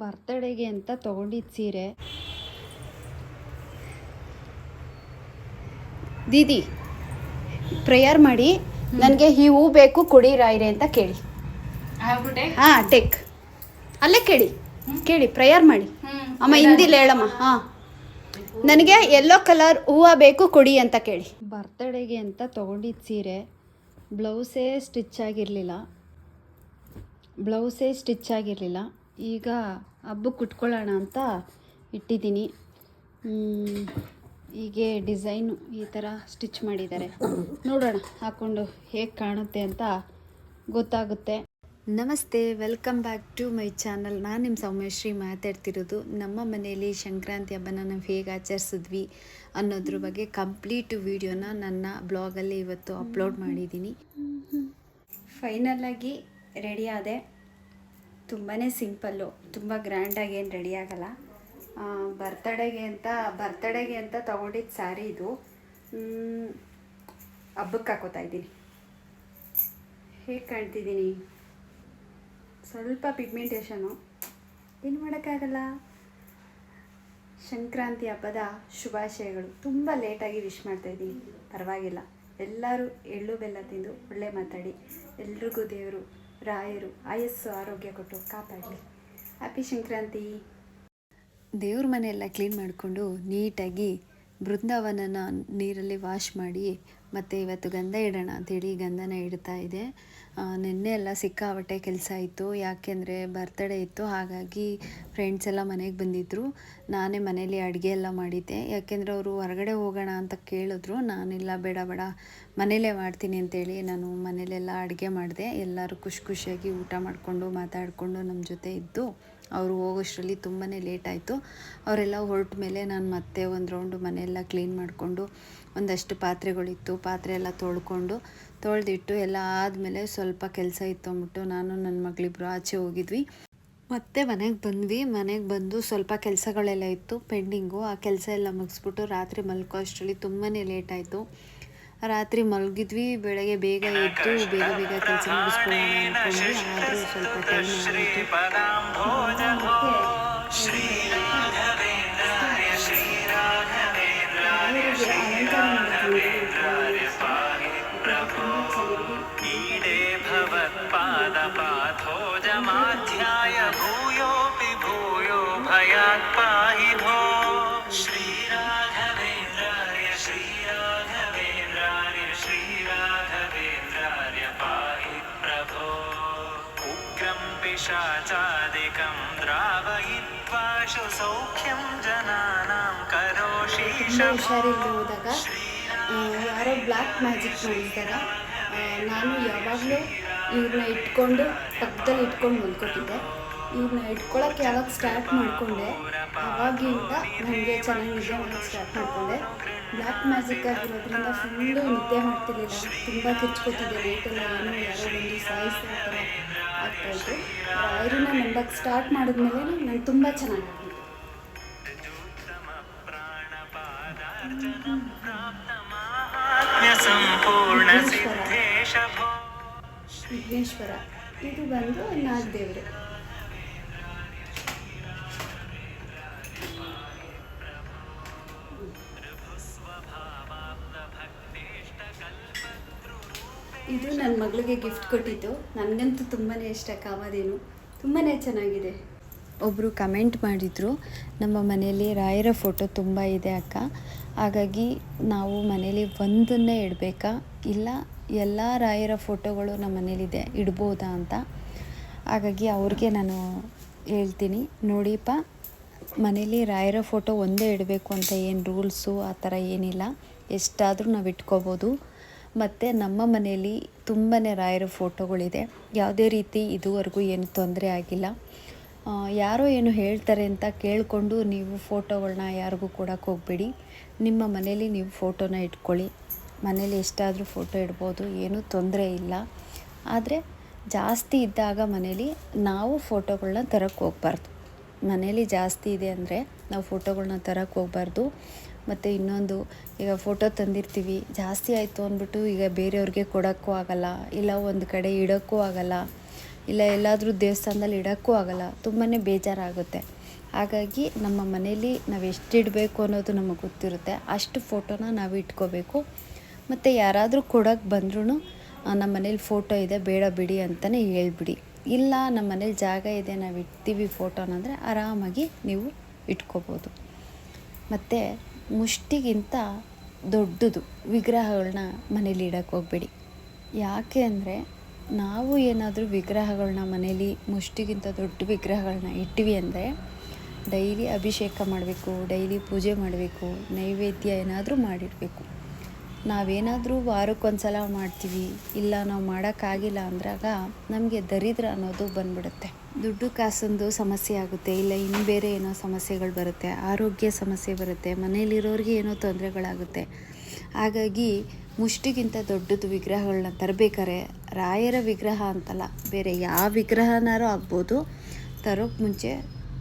ಬರ್ತಡೆಗೆ ಅಂತ ತಗೊಂಡಿದ್ದ ಸೀರೆ. ದೀದಿ ಪ್ರೇಯರ್ ಮಾಡಿ. ನನಗೆ ಈ ಹೂ ಬೇಕು ಕೊಡಿ ರಾಯ್ರೆ ಅಂತ ಕೇಳಿ. ಹಾಂ ಟೇಕ್ ಅಲ್ಲೇ ಕೇಳಿ. ಕೇಳಿ ಪ್ರೇಯರ್ ಮಾಡಿ. ಅಮ್ಮ ಹಿಂದಿಲ್ಲ ಹೇಳಮ್ಮ. ಹಾಂ. ನನಗೆ ಎಲ್ಲೋ ಕಲರ್ ಹೂವು ಬೇಕು ಕೊಡಿ ಅಂತ ಕೇಳಿ. ಬರ್ತಡೇಗೆ ಅಂತ ತೊಗೊಂಡಿದ್ದ ಸೀರೆ. ಬ್ಲೌಸೇ ಸ್ಟಿಚ್ ಆಗಿರಲಿಲ್ಲ. ಬ್ಲೌಸೇ ಸ್ಟಿಚ್ ಆಗಿರಲಿಲ್ಲ. ಈಗ ಹಬ್ಬಕ್ಕೆ ಉಟ್ಕೊಳ್ಳೋಣ ಅಂತ ಇಟ್ಟಿದ್ದೀನಿ. ಹೀಗೆ ಡಿಸೈನು ಈ ಥರ ಸ್ಟಿಚ್ ಮಾಡಿದ್ದಾರೆ. ನೋಡೋಣ ಹಾಕ್ಕೊಂಡು ಹೇಗೆ ಕಾಣುತ್ತೆ ಅಂತ ಗೊತ್ತಾಗುತ್ತೆ. ನಮಸ್ತೆ welcome back to my channel. ನಾನು ನಿಮ್ಮ ಸೌಮ್ಯಶ್ರೀ ಮಾತಾಡ್ತಿರೋದು. ನಮ್ಮ ಮನೆಯಲ್ಲಿ ಸಂಕ್ರಾಂತಿ ಹಬ್ಬನ ನಾವು ಹೇಗೆ ಆಚರಿಸಿದ್ವಿ ಅನ್ನೋದ್ರ ಬಗ್ಗೆ ಕಂಪ್ಲೀಟ್ ವಿಡಿಯೋನ ನನ್ನ ಬ್ಲಾಗಲ್ಲಿ ಇವತ್ತು ಅಪ್ಲೋಡ್ ಮಾಡಿದ್ದೀನಿ. ಫೈನಲಾಗಿ ರೆಡಿ ಆದೆ. ತುಂಬಾ ಸಿಂಪಲ್ಲು, ತುಂಬ ಗ್ರ್ಯಾಂಡಾಗಿ ಏನು ರೆಡಿ ಆಗಲ್ಲ. ಬರ್ತಡೇಗೆ ಅಂತ ಬರ್ತಡೇಗೆ ಅಂತ ತೊಗೊಂಡಿದ್ದು ಸ್ಯಾರಿ ಇದು. ಹಬ್ಬಕ್ಕೆ ಹಾಕೋತಾ ಇದ್ದೀನಿ. ಹೇಗೆ ಕಾಣ್ತಿದ್ದೀನಿ? ಸ್ವಲ್ಪ ಪಿಗ್ಮೆಂಟೇಷನು ಏನು ಮಾಡೋಕ್ಕಾಗಲ್ಲ? ಸಂಕ್ರಾಂತಿ ಹಬ್ಬದ ಶುಭಾಶಯಗಳು. ತುಂಬ ಲೇಟಾಗಿ ವಿಶ್ ಮಾಡ್ತಾ ಇದ್ದೀನಿ. ಪರವಾಗಿಲ್ಲ. ಎಲ್ಲರೂ ಎಳ್ಳು ಬೆಲ್ಲ ತಿಂದು ಒಳ್ಳೆ ಮಾತಾಡಿ. ಎಲ್ರಿಗೂ ದೇವರು ರಾಯರು, ಆಯಸ್ಸು, ಆರೋಗ್ಯ ಕೊಟ್ಟು ಕಾಪಾಡಲಿ. ಹ್ಯಾಪಿ ಸಂಕ್ರಾಂತಿ. ದೇವ್ರ ಮನೆಯೆಲ್ಲ ಕ್ಲೀನ್ ಮಾಡಿಕೊಂಡು ನೀಟಾಗಿ ಬೃಂದಾವನನ ನೀರಲ್ಲಿ ವಾಶ್ ಮಾಡಿ ಮತ್ತು ಇವತ್ತು ಗಂಧ ಇಡೋಣ ಅಂತೇಳಿ ಗಂಧನ ಇಡ್ತಾ ಇದೆ. ನಿನ್ನೆ ಎಲ್ಲ ಸಿಕ್ಕಾಪಟ್ಟೆ ಕೆಲಸ ಇತ್ತು. ಯಾಕೆಂದರೆ ಬರ್ತಡೇ ಇತ್ತು. ಹಾಗಾಗಿ ಫ್ರೆಂಡ್ಸ್ ಎಲ್ಲ ಮನೆಗೆ ಬಂದಿದ್ದರು ನಾನೇ ಮನೇಲಿ ಅಡುಗೆ ಎಲ್ಲ ಮಾಡಿದ್ದೆ. ಯಾಕೆಂದರೆ ಅವರು ಹೊರಗಡೆ ಹೋಗೋಣ ಅಂತ ಕೇಳಿದ್ರು. ನಾನಿಲ್ಲ, ಬೇಡ ಬೇಡ, ಮನೇಲೇ ಮಾಡ್ತೀನಿ ಅಂತೇಳಿ ನಾನು ಮನೇಲೆಲ್ಲ ಅಡುಗೆ ಮಾಡಿದೆ. ಎಲ್ಲರೂ ಖುಷಿ ಖುಷಿಯಾಗಿ ಊಟ ಮಾಡಿಕೊಂಡು, ಮಾತಾಡಿಕೊಂಡು ನಮ್ಮ ಜೊತೆ ಇದ್ದು ಅವರು ಹೋಗೋಷ್ಟರಲ್ಲಿ ತುಂಬಾ ಲೇಟ್ ಆಯಿತು. ಅವರೆಲ್ಲ ಹೊರಟ ಮೇಲೆ ನಾನು ಮತ್ತೆ ಒಂದು ರೌಂಡು ಮನೆಯೆಲ್ಲ ಕ್ಲೀನ್ ಮಾಡಿಕೊಂಡು ಒಂದಷ್ಟು ಪಾತ್ರೆಗಳಿತ್ತು, ಪಾತ್ರೆ ಎಲ್ಲ ತೊಳ್ಕೊಂಡು, ತೊಳೆದಿಟ್ಟು ಎಲ್ಲ ಆದಮೇಲೆ ಸ್ವಲ್ಪ ಕೆಲಸ ಇತ್ತು ಅಂದ್ಬಿಟ್ಟು ನಾನು ನನ್ನ ಮಗಳಿಬ್ರು ಆಚೆ ಹೋಗಿದ್ವಿ. ಮತ್ತೆ ಮನೆಗೆ ಬಂದ್ವಿ. ಮನೆಗೆ ಬಂದು ಸ್ವಲ್ಪ ಕೆಲಸಗಳೆಲ್ಲ ಇತ್ತು, ಪೆಂಡಿಂಗು. ಆ ಕೆಲಸ ಎಲ್ಲ ಮುಗಿಸ್ಬಿಟ್ಟು ರಾತ್ರಿ ಮಲ್ಕೋ ಅಷ್ಟರಲ್ಲಿ ತುಂಬಾ ಲೇಟ್ ಆಯಿತು. ರಾತ್ರಿ ಮಲಗಿದ್ವಿ, ಬೆಳಗ್ಗೆ ಬೇಗ ಎದ್ದು ಬೇಗ ಬೇಗ ಕೆಲಸ ಮುಗಿಸ್ಕೊಂಡು ಆದರೂ ಸ್ವಲ್ಪ ಟೈಮ್ ಆಗಿತ್ತು भयात् पाहि भो श्रीराघवेन्द्राय श्रीराघवेन्द्राय श्रीराघवेन्द्राय पाहि प्रभो उग्रं पिशाचादिकं द्रावयित्वाशु सौख्यं जनानां करोषि ತುಂಬ ಹುಷಾರಿಲ್ಲದೆ ಹೋದಾಗ ಆ, ಯಾರೋ ಬ್ಲ್ಯಾಕ್ ಮ್ಯಾಜಿಕ್ ಮಾಡಿದಾಗ ಆ, ನಾನು ಯಾವಾಗಲೂ ಇವ್ರನ್ನ ಇಟ್ಕೊಂಡು ಪಕ್ಕದಲ್ಲಿ ಇಟ್ಕೊಂಡು ಮಲ್ಕೊತಿದ್ದೆ ಇದನ್ನ ಇಟ್ಕೊಳಕ್ಕೆ ಯಾವಾಗ ಸ್ಟಾರ್ಟ್ ಮಾಡಿಕೊಂಡೆ ಆಗಿಂದ ನನಗೆ ಚೆನ್ನಾಗಿದೆ ಸ್ಟಾರ್ಟ್ ಮಾಡಿಕೊಂಡೆ. ಬ್ಲ್ಯಾಕ್ ಮ್ಯಾಜಿಕ್ ಆಗಿರೋದ್ರಿಂದ ಫುಲ್ಲು ನಿದ್ದೆ ಮಾಡ್ತಿರಲಿಲ್ಲ. ತುಂಬ ಕಿರ್ಚ್ಕೊತಿದ್ದೆ ನೈಟೆಲ್ಲ ಏನು, ಯಾರೋ ಒಂದು ಸಾಯಿಸ್ ಆಗ್ತಾಯಿತ್ತು ಅವ್ರನ್ನ ನಂಬಕ್ಕೆ ಸ್ಟಾರ್ಟ್ ಮಾಡಿದ್ಮೇಲೆ ನಾನು ತುಂಬ ಚೆನ್ನಾಗಿ ವಿಘ್ನೇಶ್ವರ. ಇದು ಬಂದು ನಾಗದೇವರು. ಇದು ನನ್ನ ಮಗಳಿಗೆ ಗಿಫ್ಟ್ ಕೊಟ್ಟಿದ್ದು. ನನಗಂತೂ ತುಂಬಾ ಇಷ್ಟ ಕಾಮಧೇನು. ತುಂಬಾ ಚೆನ್ನಾಗಿದೆ. ಒಬ್ಬರು ಕಮೆಂಟ್ ಮಾಡಿದರು, ನಮ್ಮ ಮನೆಯಲ್ಲಿ ರಾಯರ ಫೋಟೋ ತುಂಬ ಇದೆ ಅಕ್ಕ. ಹಾಗಾಗಿ ನಾವು ಮನೇಲಿ ಒಂದನ್ನೇ ಇಡಬೇಕಾ? ಇಲ್ಲ, ಎಲ್ಲ ರಾಯರ ಫೋಟೋಗಳು ನಮ್ಮ ಮನೇಲಿದೆ ಇಡ್ಬೋದಾ ಅಂತ? ಹಾಗಾಗಿ ಅವ್ರಿಗೆ ನಾನು ಹೇಳ್ತೀನಿ, ನೋಡಿಪ್ಪ ಮನೇಲಿ ರಾಯರ ಫೋಟೋ ಒಂದೇ ಇಡಬೇಕು ಅಂತ ಏನು ರೂಲ್ಸು ಆ ಥರ ಏನಿಲ್ಲ. ಎಷ್ಟಾದರೂ ನಾವು ಇಟ್ಕೋಬೋದು. ಮತ್ತು ನಮ್ಮ ಮನೆಯಲ್ಲಿ ತುಂಬಾ ರಾಯರ ಫೋಟೋಗಳಿದೆ. ಯಾವುದೇ ರೀತಿ ಇದುವರೆಗೂ ಏನು ತೊಂದರೆ ಆಗಿಲ್ಲ. ಯಾರೋ ಏನು ಹೇಳ್ತಾರೆ ಅಂತ ಕೇಳಿಕೊಂಡು ನೀವು ಫೋಟೋಗಳನ್ನ ಯಾರಿಗೂ ಕೊಡೋಕ್ಕೆ ಹೋಗಬೇಡಿ. ನಿಮ್ಮ ಮನೇಲಿ ನೀವು ಫೋಟೋನ ಇಟ್ಕೊಳ್ಳಿ. ಮನೇಲಿ ಎಷ್ಟಾದರೂ ಫೋಟೋ ಇಡ್ಬೋದು, ಏನೂ ತೊಂದರೆ ಇಲ್ಲ. ಆದರೆ ಜಾಸ್ತಿ ಇದ್ದಾಗ ಮನೇಲಿ ನಾವು ಫೋಟೋಗಳನ್ನ ತರಕ್ಕೆ ಹೋಗ್ಬಾರ್ದು. ಮನೇಲಿ ಜಾಸ್ತಿ ಇದೆ ಅಂದರೆ ನಾವು ಫೋಟೋಗಳನ್ನ ತರಕ್ಕೆ ಹೋಗ್ಬಾರ್ದು. ಮತ್ತು ಇನ್ನೊಂದು, ಈಗ ಫೋಟೋ ತಂದಿರ್ತೀವಿ, ಜಾಸ್ತಿ ಆಯಿತು ಅಂದ್ಬಿಟ್ಟು ಈಗ ಬೇರೆಯವ್ರಿಗೆ ಕೊಡೋಕ್ಕೂ ಆಗಲ್ಲ, ಇಲ್ಲ ಒಂದು ಕಡೆ ಇಡೋಕ್ಕೂ ಆಗಲ್ಲ, ಇಲ್ಲ ಎಲ್ಲಾದರೂ ದೇವಸ್ಥಾನದಲ್ಲಿ ಇಡೋಕ್ಕೂ ಆಗಲ್ಲ ತುಂಬಾ ಬೇಜಾರಾಗುತ್ತೆ. ಹಾಗಾಗಿ ನಮ್ಮ ಮನೇಲಿ ನಾವು ಎಷ್ಟು ಇಡಬೇಕು ಅನ್ನೋದು ನಮಗೆ ಗೊತ್ತಿರುತ್ತೆ. ಅಷ್ಟು ಫೋಟೋನ ನಾವು ಇಟ್ಕೋಬೇಕು. ಮತ್ತು ಯಾರಾದರೂ ಕೊಡೋಕ್ಕೆ ಬಂದ್ರೂ ನಮ್ಮ ಮನೇಲಿ ಫೋಟೋ ಇದೆ, ಬೇಡ ಬಿಡಿ ಅಂತಲೇ ಹೇಳ್ಬಿಡಿ. ಇಲ್ಲ ನಮ್ಮ ಮನೇಲಿ ಜಾಗ ಇದೆ, ನಾವು ಇಡ್ತೀವಿ ಫೋಟೋನ ಅಂದರೆ ಆರಾಮಾಗಿ ನೀವು ಇಟ್ಕೋಬೋದು. ಮತ್ತು ಮುಷ್ಟಿಗಿಂತ ದೊಡ್ಡದು ವಿಗ್ರಹಗಳನ್ನ ಮನೇಲಿ ಇಡೋಕ್ಕೆ ಹೋಗಬೇಡಿ. ಯಾಕೆ ಅಂದರೆ ನಾವು ಏನಾದರೂ ವಿಗ್ರಹಗಳನ್ನ ಮನೇಲಿ ಮುಷ್ಟಿಗಿಂತ ದೊಡ್ಡ ವಿಗ್ರಹಗಳನ್ನ ಇಟ್ಟಿವಿ ಅಂದರೆ ಡೈಲಿ ಅಭಿಷೇಕ ಮಾಡಬೇಕು, ಡೈಲಿ ಪೂಜೆ ಮಾಡಬೇಕು, ನೈವೇದ್ಯ ಏನಾದರೂ ಮಾಡಿಡಬೇಕು. ನಾವೇನಾದರೂ ವಾರಕ್ಕೊಂದ್ಸಲ ಮಾಡ್ತೀವಿ, ಇಲ್ಲ ನಾವು ಮಾಡೋಕ್ಕಾಗಿಲ್ಲ ಅಂದಾಗ ನಮಗೆ ದರಿದ್ರ ಅನ್ನೋದು ಬಂದ್ಬಿಡುತ್ತೆ. ದುಡ್ಡು ಕಾಸೊಂದು ಸಮಸ್ಯೆ ಆಗುತ್ತೆ, ಇಲ್ಲ ಇನ್ನು ಬೇರೆ ಏನೋ ಸಮಸ್ಯೆಗಳು ಬರುತ್ತೆ, ಆರೋಗ್ಯ ಸಮಸ್ಯೆ ಬರುತ್ತೆ, ಮನೆಯಲ್ಲಿರೋರಿಗೆ ಏನೋ ತೊಂದರೆಗಳಾಗುತ್ತೆ. ಹಾಗಾಗಿ ಮುಷ್ಟಿಗಿಂತ ದೊಡ್ಡದು ವಿಗ್ರಹಗಳನ್ನ ತರಬೇಕಾರೆ ರಾಯರ ವಿಗ್ರಹ ಅಂತಲ್ಲ, ಬೇರೆ ಯಾವ ವಿಗ್ರಹನಾರು ಆಗ್ಬೋದು. ತರೋಕ್ಕೆ ಮುಂಚೆ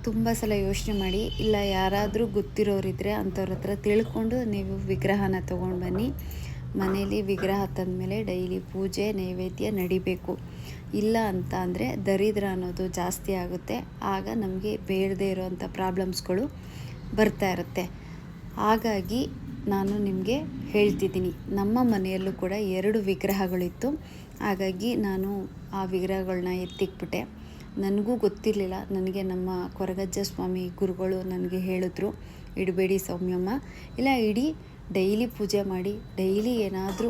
ತುಂಬ ಸಲ ಯೋಚನೆ ಮಾಡಿ, ಇಲ್ಲ ಯಾರಾದರೂ ಗೊತ್ತಿರೋರಿದ್ದರೆ ಅಂಥವ್ರ ಹತ್ರ ತಿಳ್ಕೊಂಡು ನೀವು ವಿಗ್ರಹನ ತೊಗೊಂಡು ಬನ್ನಿ. ಮನೇಲಿ ವಿಗ್ರಹ ತಂದ ಮೇಲೆ ಡೈಲಿ ಪೂಜೆ, ನೈವೇದ್ಯ ನಡಿಬೇಕು. ಇಲ್ಲ ಅಂತ ಅಂದರೆ ದರಿದ್ರ ಅನ್ನೋದು ಜಾಸ್ತಿ ಆಗುತ್ತೆ. ಆಗ ನಮಗೆ ಬೇಡದೇ ಇರೋವಂಥ ಪ್ರಾಬ್ಲಮ್ಸ್ಗಳು ಬರ್ತಾ ಇರುತ್ತೆ. ಹಾಗಾಗಿ ನಾನು ನಿಮಗೆ ಹೇಳ್ತಿದ್ದೀನಿ, ನಮ್ಮ ಮನೆಯಲ್ಲೂ ಕೂಡ ಎರಡು ವಿಗ್ರಹಗಳಿತ್ತು. ಹಾಗಾಗಿ ನಾನು ಆ ವಿಗ್ರಹಗಳನ್ನ ಎತ್ತಿಕ್ಬಿಟ್ಟೆ ನನಗೂ ಗೊತ್ತಿರಲಿಲ್ಲ, ನನಗೆ ನಮ್ಮ ಕೊರಗಜ್ಜ ಸ್ವಾಮಿ ಗುರುಗಳು ನನಗೆ ಹೇಳಿದ್ರು, ಇಡಬೇಡಿ ಸೌಮ್ಯಮ್ಮ. ಇಲ್ಲ, ಇಡೀ ಡೈಲಿ ಪೂಜೆ ಮಾಡಿ, ಡೈಲಿ ಏನಾದರೂ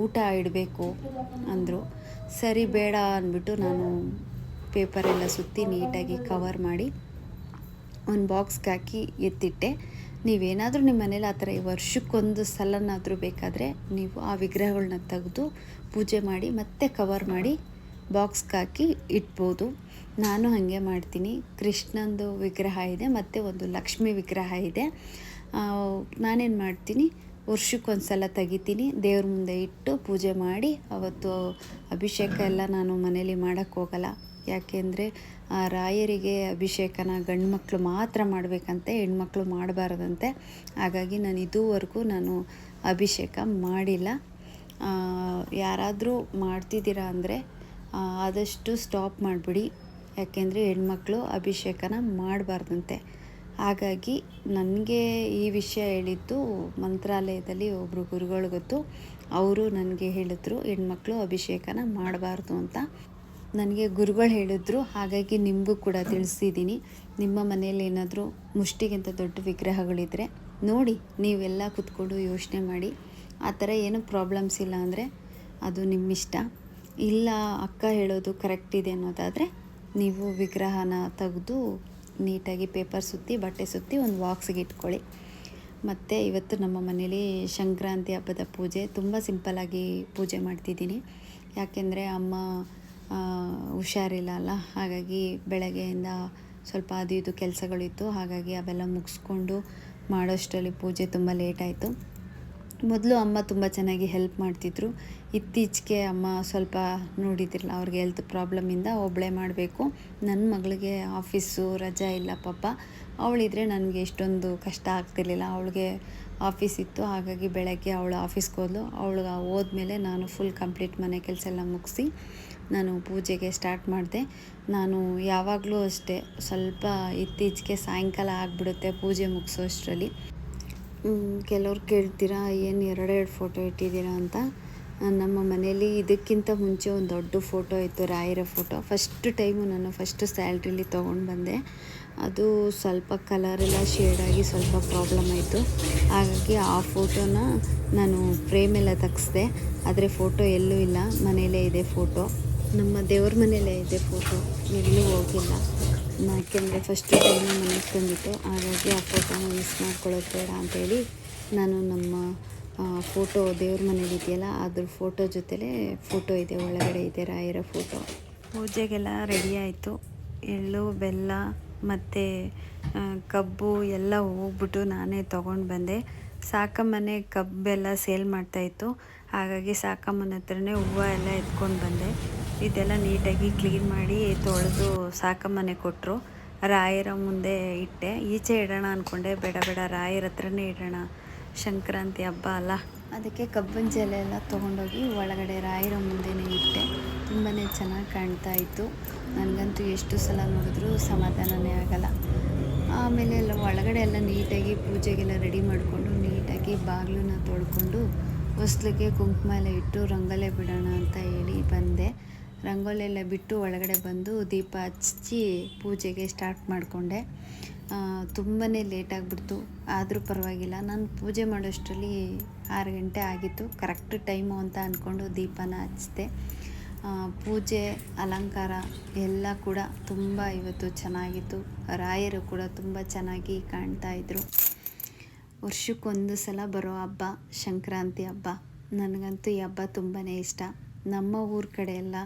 ಊಟ ಇಡಬೇಕು ಅಂದರು. ಸರಿ, ಬೇಡ ಅಂದ್ಬಿಟ್ಟು ನಾನು ಪೇಪರೆಲ್ಲ ಸುತ್ತಿ ನೀಟಾಗಿ ಕವರ್ ಮಾಡಿ ಒಂದು ಬಾಕ್ಸ್ಗೆ ಹಾಕಿ ಎತ್ತಿಟ್ಟೆ. ನೀವೇನಾದರೂ ನಿಮ್ಮ ಮನೇಲಿ ಆ ಥರ ವರ್ಷಕ್ಕೊಂದು ಸಲನಾದರೂ ಬೇಕಾದರೆ ನೀವು ಆ ವಿಗ್ರಹಗಳನ್ನ ತೆಗೆದು ಪೂಜೆ ಮಾಡಿ ಮತ್ತೆ ಕವರ್ ಮಾಡಿ ಬಾಕ್ಸ್ಗೆ ಹಾಕಿ ಇಟ್ಬೋದು. ನಾನು ಹಾಗೆ ಮಾಡ್ತೀನಿ. ಕೃಷ್ಣಂದು ವಿಗ್ರಹ ಇದೆ, ಮತ್ತು ಒಂದು ಲಕ್ಷ್ಮಿ ವಿಗ್ರಹ ಇದೆ. ನಾನೇನು ಮಾಡ್ತೀನಿ? ವರ್ಷಕ್ಕೊಂದು ಸಲ ತೆಗಿತೀನಿ. ದೇವ್ರ ಮುಂದೆ ಇಟ್ಟು ಪೂಜೆ ಮಾಡಿ ಅವತ್ತು ಅಭಿಷೇಕ ಎಲ್ಲ ನಾನು ಮನೇಲಿ ಮಾಡೋಕ್ಕೆ ಹೋಗಲ್ಲ. ಯಾಕೆಂದರೆ ಆ ರಾಯರಿಗೆ ಅಭಿಷೇಕನ ಗಂಡು ಮಕ್ಕಳು ಮಾತ್ರ ಮಾಡಬೇಕಂತೆ, ಹೆಣ್ಮಕ್ಳು ಮಾಡಬಾರ್ದಂತೆ. ಹಾಗಾಗಿ ನಾನು ಇದುವರೆಗೂ ನಾನು ಅಭಿಷೇಕ ಮಾಡಿಲ್ಲ. ಯಾರಾದರೂ ಮಾಡ್ತಿದ್ದೀರಾ ಅಂದರೆ ಆದಷ್ಟು ಸ್ಟಾಪ್ ಮಾಡಿಬಿಡಿ. ಯಾಕೆಂದರೆ ಹೆಣ್ಮಕ್ಳು ಅಭಿಷೇಕನ ಮಾಡಬಾರ್ದಂತೆ. ಹಾಗಾಗಿ ನನಗೆ ಈ ವಿಷಯ ಹೇಳಿದ್ದು ಮಂತ್ರಾಲಯದಲ್ಲಿ ಒಬ್ಬರು ಗುರುಗಳು ಗೊತ್ತು. ಅವರು ನನಗೆ ಹೇಳಿದ್ರು, ಹೆಣ್ಮಕ್ಳು ಅಭಿಷೇಕನ ಮಾಡಬಾರ್ದು ಅಂತ. ನನಗೆ ಗುರುಗಳು ಹೇಳಿದ್ರು, ಹಾಗಾಗಿ ನಿಮಗೂ ಕೂಡ ತಿಳಿಸಿದ್ದೀನಿ. ನಿಮ್ಮ ಮನೆಯಲ್ಲಿ ಏನಾದರೂ ಮುಷ್ಟಿಗಿಂತ ದೊಡ್ಡ ವಿಗ್ರಹಗಳಿದ್ದರೆ ನೋಡಿ, ನೀವೆಲ್ಲ ಕುತ್ಕೊಂಡು ಯೋಚನೆ ಮಾಡಿ. ಆ ಥರ ಏನೂ ಪ್ರಾಬ್ಲಮ್ಸ್ ಇಲ್ಲ ಅಂದರೆ ಅದು ನಿಮ್ಮಿಷ್ಟ. ಇಲ್ಲ, ಅಕ್ಕ ಹೇಳೋದು ಕರೆಕ್ಟ್ ಇದೆ ಅನ್ನೋದಾದರೆ ನೀವು ವಿಗ್ರಹನ ತೆಗೆದು ನೀಟಾಗಿ ಪೇಪರ್ ಸುತ್ತಿ, ಬಟ್ಟೆ ಸುತ್ತಿ ಒಂದು ಬಾಕ್ಸಿಗೆ ಇಟ್ಕೊಳ್ಳಿ. ಮತ್ತು ಇವತ್ತು ನಮ್ಮ ಮನೇಲಿ ಸಂಕ್ರಾಂತಿ ಹಬ್ಬದ ಪೂಜೆ. ತುಂಬ ಸಿಂಪಲ್ಲಾಗಿ ಪೂಜೆ ಮಾಡ್ತಿದ್ದೀನಿ. ಯಾಕೆಂದರೆ ಅಮ್ಮ ಹುಷಾರಿಲ್ಲ ಅಲ್ಲ? ಹಾಗಾಗಿ ಬೆಳಗ್ಗೆಯಿಂದ ಸ್ವಲ್ಪ ಅದು ಇದು ಕೆಲಸಗಳಿತ್ತು. ಹಾಗಾಗಿ ಅವೆಲ್ಲ ಮುಗಿಸ್ಕೊಂಡು ಮಾಡೋಷ್ಟರಲ್ಲಿ ಪೂಜೆ ತುಂಬ ಲೇಟಾಯಿತು ಮೊದಲು ಅಮ್ಮ ತುಂಬ ಚೆನ್ನಾಗಿ ಹೆಲ್ಪ್ ಮಾಡ್ತಿದ್ರು. ಇತ್ತೀಚೆಗೆ ಅಮ್ಮ ಸ್ವಲ್ಪ ನೋಡಿದ್ರಲ್ಲ, ಅವ್ರಿಗೆ ಹೆಲ್ತ್ ಪ್ರಾಬ್ಲಮಿಂದ ಒಬ್ಬಳೇ ಮಾಡಬೇಕು. ನನ್ನ ಮಗಳಿಗೆ ಆಫೀಸು ರಜಾ ಇಲ್ಲ ಪಾಪ. ಅವಳಿದ್ರೆ ನನಗೆ ಎಷ್ಟೊಂದು ಕಷ್ಟ ಆಗ್ತಿರ್ಲಿಲ್ಲ. ಅವಳಿಗೆ ಆಫೀಸ್ ಇತ್ತು, ಹಾಗಾಗಿ ಬೆಳಗ್ಗೆ ಅವಳು ಆಫೀಸ್ಗೆ ಹೋದ್ಲು. ಅವಳು ಹೋದ್ಮೇಲೆ ನಾನು ಫುಲ್ ಕಂಪ್ಲೀಟ್ ಮನೆ ಕೆಲಸ ಎಲ್ಲ ಮುಗಿಸಿ ನಾನು ಪೂಜೆಗೆ ಸ್ಟಾರ್ಟ್ ಮಾಡಿದೆ. ನಾನು ಯಾವಾಗಲೂ ಅಷ್ಟೇ, ಸ್ವಲ್ಪ ಇತ್ತೀಚೆಗೆ ಸಾಯಂಕಾಲ ಆಗಿಬಿಡುತ್ತೆ ಪೂಜೆ ಮುಗಿಸೋ ಅಷ್ಟರಲ್ಲಿ ಕೆಲವ್ರು ಕೇಳ್ತೀರಾ, ಏನು ಎರಡೆರಡು ಫೋಟೋ ಇಟ್ಟಿದ್ದೀರಾ ಅಂತ? ನಮ್ಮ ಮನೇಲಿ ಇದಕ್ಕಿಂತ ಮುಂಚೆ ಒಂದು ದೊಡ್ಡ ಫೋಟೋ ಇತ್ತು, ರಾಯರ ಫೋಟೋ ಫಸ್ಟ್ ಟೈಮು ನಾನು ಫಸ್ಟ್ ಸ್ಯಾಲ್ರಿಲಿ ತೊಗೊಂಡು ಬಂದೆ. ಅದು ಸ್ವಲ್ಪ ಕಲರೆಲ್ಲ ಶೇಡಾಗಿ ಸ್ವಲ್ಪ ಪ್ರಾಬ್ಲಮ್ ಆಯಿತು. ಹಾಗಾಗಿ ಆ ಫೋಟೋನ ನಾನು ಫ್ರೇಮೆಲ್ಲ ತೆಗೆಸ್ದೆ. ಆದರೆ ಫೋಟೋ ಎಲ್ಲೂ ಇಲ್ಲ ಮನೆಯಲ್ಲೇ ಇದೆ ಫೋಟೋ ನಮ್ಮ ದೇವ್ರ ಮನೆಯಲ್ಲೇ ಇದೆ ಫೋಟೋ ಎಲ್ಲೂ ಹೋಗಿಲ್ಲ. ಯಾಕೆಂದರೆ ಫಸ್ಟ್ ಟೈಮ್ ಮನೆಗೆ ತಂದಿತ್ತು ಹಾಗಾಗಿ ಆ ಫೋಟೋನ ಮಿಸ್ ಮಾಡ್ಕೊಳ್ಳೋದು ಬೇಡ ಅಂತೇಳಿ ನಾನು ನಮ್ಮ ಫೋಟೋ ದೇವ್ರ ಮನೇಲಿ ಇದೆಯಲ್ಲ, ಅದ್ರ ಫೋಟೋ ಜೊತೆಲೇ ಫೋಟೋ ಇದೆ. ಒಳಗಡೆ ಇದೆ ರಾಯರ ಫೋಟೋ ಪೂಜೆಗೆಲ್ಲ ರೆಡಿ ಆಯಿತು. ಎಳ್ಳು, ಬೆಲ್ಲ ಮತ್ತು ಕಬ್ಬು ಎಲ್ಲ ಹೋಗ್ಬಿಟ್ಟು ನಾನೇ ತೊಗೊಂಡು ಬಂದೆ. ಸಾಕಮ್ಮನೆ ಕಬ್ಬೆಲ್ಲ ಸೇಲ್ ಮಾಡ್ತಾಯಿತ್ತು ಹಾಗಾಗಿ ಸಾಕಮ್ಮನ ಹತ್ರನೇ ಹೂವು ಎಲ್ಲ ಎತ್ಕೊಂಡು ಬಂದೆ. ಇದೆಲ್ಲ ನೀಟಾಗಿ ಕ್ಲೀನ್ ಮಾಡಿ ತೊಳೆದು ಸಾಕಮ್ಮನೆ ಕೊಟ್ಟರು. ರಾಯರ ಮುಂದೆ ಇಟ್ಟೆ. ಈಚೆ ಇಡೋಣ ಅಂದ್ಕೊಂಡೆ ಬೇಡ ಬೇಡ, ರಾಯರ ಹತ್ರನೇ ಇಡೋಣ. ಸಂಕ್ರಾಂತಿ ಹಬ್ಬ ಅಲ್ಲ. ಅದಕ್ಕೆ ಕಬ್ಬಿನ ಜಲ ಎಲ್ಲ ತೊಗೊಂಡೋಗಿ ಒಳಗಡೆ ರಾಯರ ಮುಂದೆನೇ ಇಟ್ಟೆ. ತುಂಬಾ ಚೆನ್ನಾಗಿ ಕಾಣ್ತಾ ಇತ್ತು. ನನಗಂತೂ ಎಷ್ಟು ಸಲ ನೋಡಿದ್ರೂ ಸಮಾಧಾನನೇ ಆಗಲ್ಲ. ಆಮೇಲೆ ಎಲ್ಲ ಒಳಗಡೆ ಎಲ್ಲ ನೀಟಾಗಿ ಪೂಜೆಗೆಲ್ಲ ರೆಡಿ ಮಾಡಿಕೊಂಡು ನೀಟಾಗಿ ಬಾಗಿಲನ್ನ ತೊಳ್ಕೊಂಡು ಹೊಸ್ಲಿಗೆ ಕುಂಕುಮ ಎಲ್ಲ ಇಟ್ಟು ರಂಗೋಲೆ ಬಿಡೋಣ ಅಂತ ಹೇಳಿ ಬಂದೆ. ರಂಗೋಲಿ ಎಲ್ಲ ಬಿಟ್ಟು ಒಳಗಡೆ ಬಂದು ದೀಪ ಹಚ್ಚಿ ಪೂಜೆಗೆ ಸ್ಟಾರ್ಟ್ ಮಾಡಿಕೊಂಡೆ. ತುಂಬಾ ಲೇಟ್ ಆಗಿಬಿಡ್ತು. ಆದರೂ ಪರವಾಗಿಲ್ಲ. ನಾನು ಪೂಜೆ ಮಾಡೋಷ್ಟರಲ್ಲಿ ಆರು ಗಂಟೆ ಆಗಿತ್ತು. ಕರೆಕ್ಟ್ ಟೈಮು ಅಂತ ಅಂದ್ಕೊಂಡು ದೀಪನ ಹಚ್ಚಿದೆ. ಪೂಜೆ, ಅಲಂಕಾರ ಎಲ್ಲ ಕೂಡ ತುಂಬ ಇವತ್ತು ಚೆನ್ನಾಗಿತ್ತು. ರಾಯರು ಕೂಡ ತುಂಬ ಚೆನ್ನಾಗಿ ಕಾಣ್ತಾ ಇದ್ದರು ವರ್ಷಕ್ಕೊಂದು ಸಲ ಬರೋ ಹಬ್ಬ, ಸಂಕ್ರಾಂತಿ ಹಬ್ಬ. ನನಗಂತೂ ಈ ಹಬ್ಬ ತುಂಬಾ ಇಷ್ಟ. ನಮ್ಮ ಊರ ಕಡೆ ಎಲ್ಲ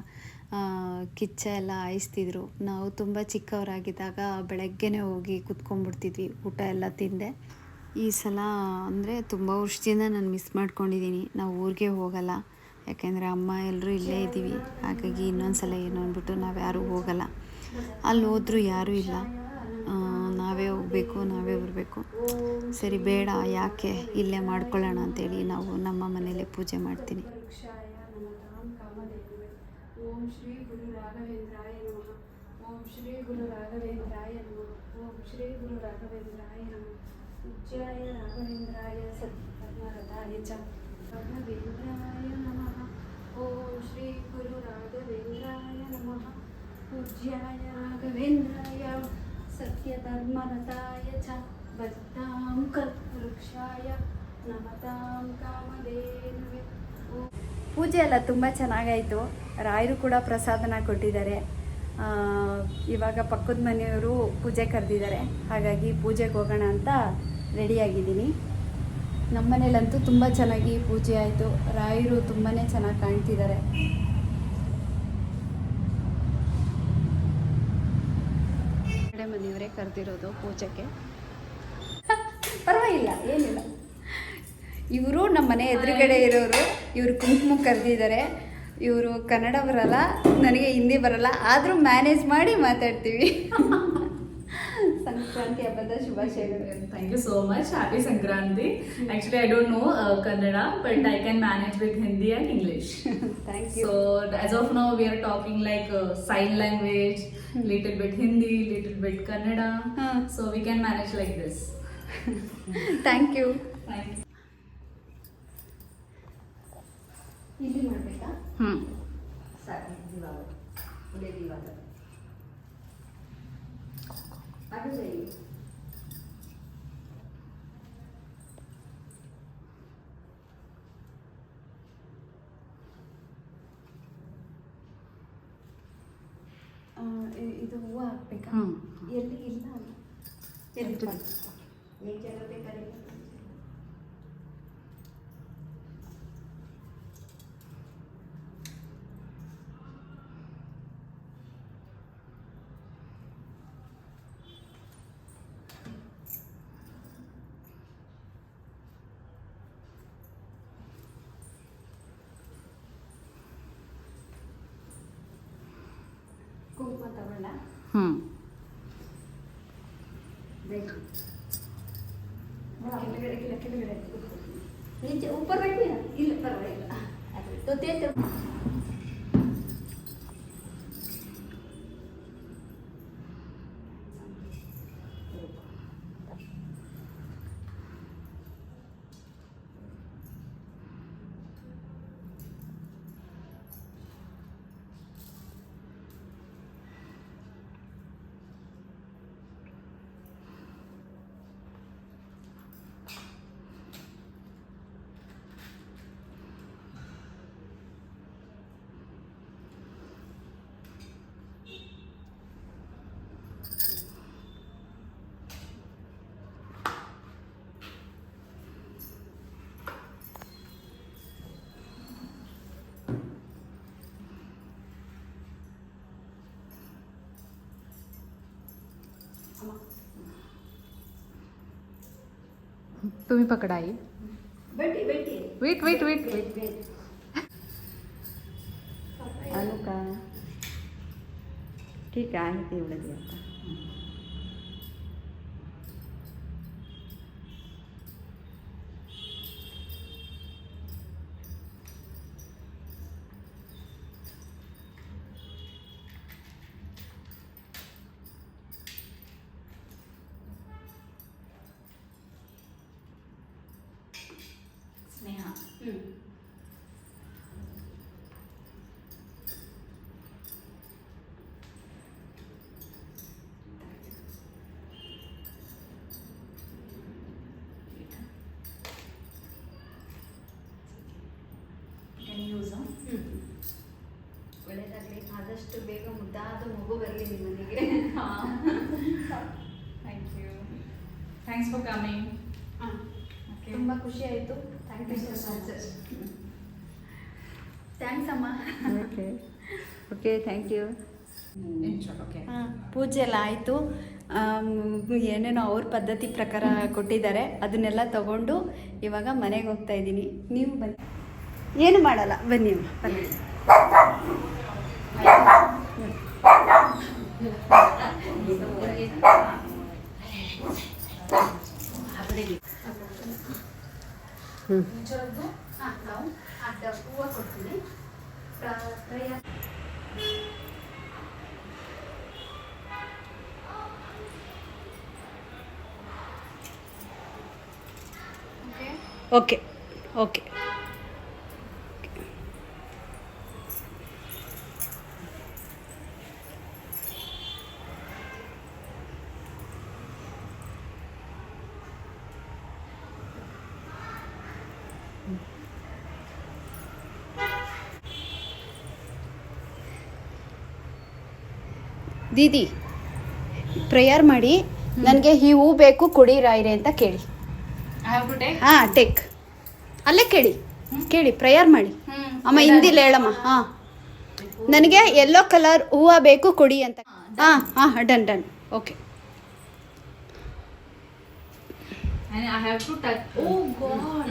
ಕಿಚ್ಚ ಎಲ್ಲ ಹಾಯಿಸ್ತಿದ್ರು. ನಾವು ತುಂಬ ಚಿಕ್ಕವರಾಗಿದ್ದಾಗ ಬೆಳಗ್ಗೆನೇ ಹೋಗಿ ಕುತ್ಕೊಂಡ್ಬಿಡ್ತಿದ್ವಿ, ಊಟ ಎಲ್ಲ ತಿಂದೆ. ಈ ಸಲ ಅಂದರೆ ತುಂಬ ವರ್ಷದಿಂದ ನಾನು ಮಿಸ್ ಮಾಡ್ಕೊಂಡಿದ್ದೀನಿ ನಾವು ಊರಿಗೆ ಹೋಗಲ್ಲ. ಯಾಕೆಂದರೆ ಅಮ್ಮ ಎಲ್ಲರೂ ಇಲ್ಲೇ ಇದ್ದೀವಿ. ಹಾಗಾಗಿ ಇನ್ನೊಂದು ಸಲ ಏನು ಅಂದ್ಬಿಟ್ಟು ನಾವು ಯಾರೂ ಹೋಗಲ್ಲ. ಅಲ್ಲಿ ಹೋದರೂ ಯಾರೂ ಇಲ್ಲ. ನಾವೇ ಹೋಗಬೇಕು, ನಾವೇ ಬರಬೇಕು. ಸರಿ, ಬೇಡ, ಯಾಕೆ ಇಲ್ಲೇ ಮಾಡ್ಕೊಳ್ಳೋಣ ಅಂತೇಳಿ ನಾವು ನಮ್ಮ ಮನೇಲೆ ಪೂಜೆ ಮಾಡ್ತೀನಿ. ಪೂಜ್ಯಾಯ ರಾಘವೇಂದ್ರಾಯ ಸತ್ಕರ್ಮರತಾಯ ಚ ರಾಘವೇಂದ್ರಾಯ ನಮಃ ಓಂ ಶ್ರೀ ಗುರು ರಾಘವೇಂದ್ರಾಯ ನಮಃ ಪೂಜ್ಯಾಯ ರಾಘವೇಂದ್ರಾಯ ಕಾಮಧೇನುವೆ ಪೂಜೆ ಎಲ್ಲ ತುಂಬ ಚೆನ್ನಾಗಾಯಿತು. ರಾಯರು ಕೂಡ ಪ್ರಸಾದನ ಕೊಟ್ಟಿದ್ದಾರೆ. ಇವಾಗ ಪಕ್ಕದ ಮನೆಯವರು ಪೂಜೆ ಕರೆದಿದ್ದಾರೆ. ಹಾಗಾಗಿ ಪೂಜೆಗೆ ಹೋಗೋಣ ಅಂತ ರೆಡಿಯಾಗಿದ್ದೀನಿ. ನಮ್ಮ ಮನೇಲಂತೂ ತುಂಬ ಚೆನ್ನಾಗಿ ಪೂಜೆ ಆಯಿತು. ರಾಯರು ತುಂಬಾ ಚೆನ್ನಾಗಿ ಕಾಣ್ತಿದ್ದಾರೆ. ಕಡೆ ಮನೆಯವರೇ ಕರೆದಿರೋದು ಪೂಜೆಗೆ. ಪರವಾಗಿಲ್ಲ ಏನಿಲ್ಲ. ಇವರು ನಮ್ಮ ಮನೆ ಎದುರುಗಡೆ ಇರೋರು ಇವರು ಕುಂಕುಮ ಕರೆದಿದ್ದಾರೆ. ಇವರು ಕನ್ನಡ ಬರಲ್ಲ ನನಗೆ ಹಿಂದಿ ಬರಲ್ಲ ಆದರೂ ಮ್ಯಾನೇಜ್ ಮಾಡಿ ಮಾತಾಡ್ತೀವಿ. ಸಂಕ್ರಾಂತಿ ಹಬ್ಬದ ಶುಭಾಶಯಗಳು Thank you so much. Happy Sankranti. Actually, I don't know uh, Kannada, but I can manage with Hindi and English. Thank you So as of now, we are talking like uh, sign language, little bit Hindi, little bit Kannada. Huh. So we can manage like this. Thank you Thank you. ಇಲ್ಲಿ ಮಾಡಬೇಕಾ ಹ್ಞೂ ಸಾಕು ಇವಾಗ ಉಳಿದು ಇವಾಗ ಹೂವು ಹಾಕ್ಬೇಕಾ ಹ್ಮ್. ಎಲ್ಲಿ ಇಲ್ಲ ಅಲ್ಲ ಎಲ್ಲಿ ಇದು. ಏಕೆ ಜನ ಬೇಕಾದ್ರೆ ಕುಂಕುಮ ತಗೊಳ್ಳ Hmm. ¿Qué le ¿Un perro? Y तुम्ही पकडा आई wait wait wait wait wait आणू का ठीक आहे तेवढं ಯೂಸು ಒಳ್ಳೆಯದಾಗಲಿ ಆದಷ್ಟು ಬೇಗ ಮುದ್ದಾದ ಮಗು ಬರಲಿ ನಿಮ್ಮ ಮನೆಗೆ. Thank you thanks for coming ಹಾಂ. ತುಂಬ ಖುಷಿ ಆಯಿತು. Thank you so much sir thanks ಅಮ್ಮ. ಓಕೆ ಓಕೆ ಥ್ಯಾಂಕ್ ಯು ಪೂಜೆ ಎಲ್ಲ ಆಯಿತು. ಏನೇನೋ ಅವ್ರ ಪದ್ಧತಿ ಪ್ರಕಾರ ಕೊಟ್ಟಿದ್ದಾರೆ. ಅದನ್ನೆಲ್ಲ ತಗೊಂಡು ಇವಾಗ ಮನೆಗೆ ಹೋಗ್ತಾ ಇದ್ದೀನಿ. ನೀವು ಬನ್ನಿ. ಏನು ಮಾಡಲ್ಲ. ಬನ್ನಿ ಅಮ್ಮ ಬನ್ನಿ. ಹಾಂ ನಾವು ಅಡ್ಡ ಹೂವು ಕೊಡ್ತೀನಿ ಪ್ರ- ಪ್ರಯ- ಓಕೆ ಓಕೆ ದೀದಿ ಪ್ರೇಯರ್ ಮಾಡಿ. ನನಗೆ ಈ ಹೂ ಬೇಕು ಕೊಡಿ ರಾಯ್ರೆ ಅಂತ ಕೇಳಿ. ಐ ಹ್ಯಾವ್ ಟು ಟೇಕ್ ಹಾಂ ಟೇಕ್ ಅಲ್ಲೇ ಕೇಳಿ. ಕೇಳಿ ಪ್ರೇಯರ್ ಮಾಡಿ. ಅಮ್ಮ ಹಿಂದಿಲ್ಲ ಹೇಳಮ್ಮ. ಹಾಂ. ನನಗೆ ಎಲ್ಲೋ ಕಲರ್ ಹೂವು ಬೇಕು ಕೊಡಿ ಅಂತ. ಹಾಂ ಹಾಂ done done okay and I have to touch. Oh God!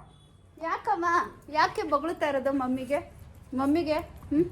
ಯಾಕಮ್ಮ? ಯಾಕೆ ಬೊಗಳ್ತಾ ಇರೋದು ಮಮ್ಮಿಗೆ? ಮಮ್ಮಿಗೆ? ಹ್ಞೂ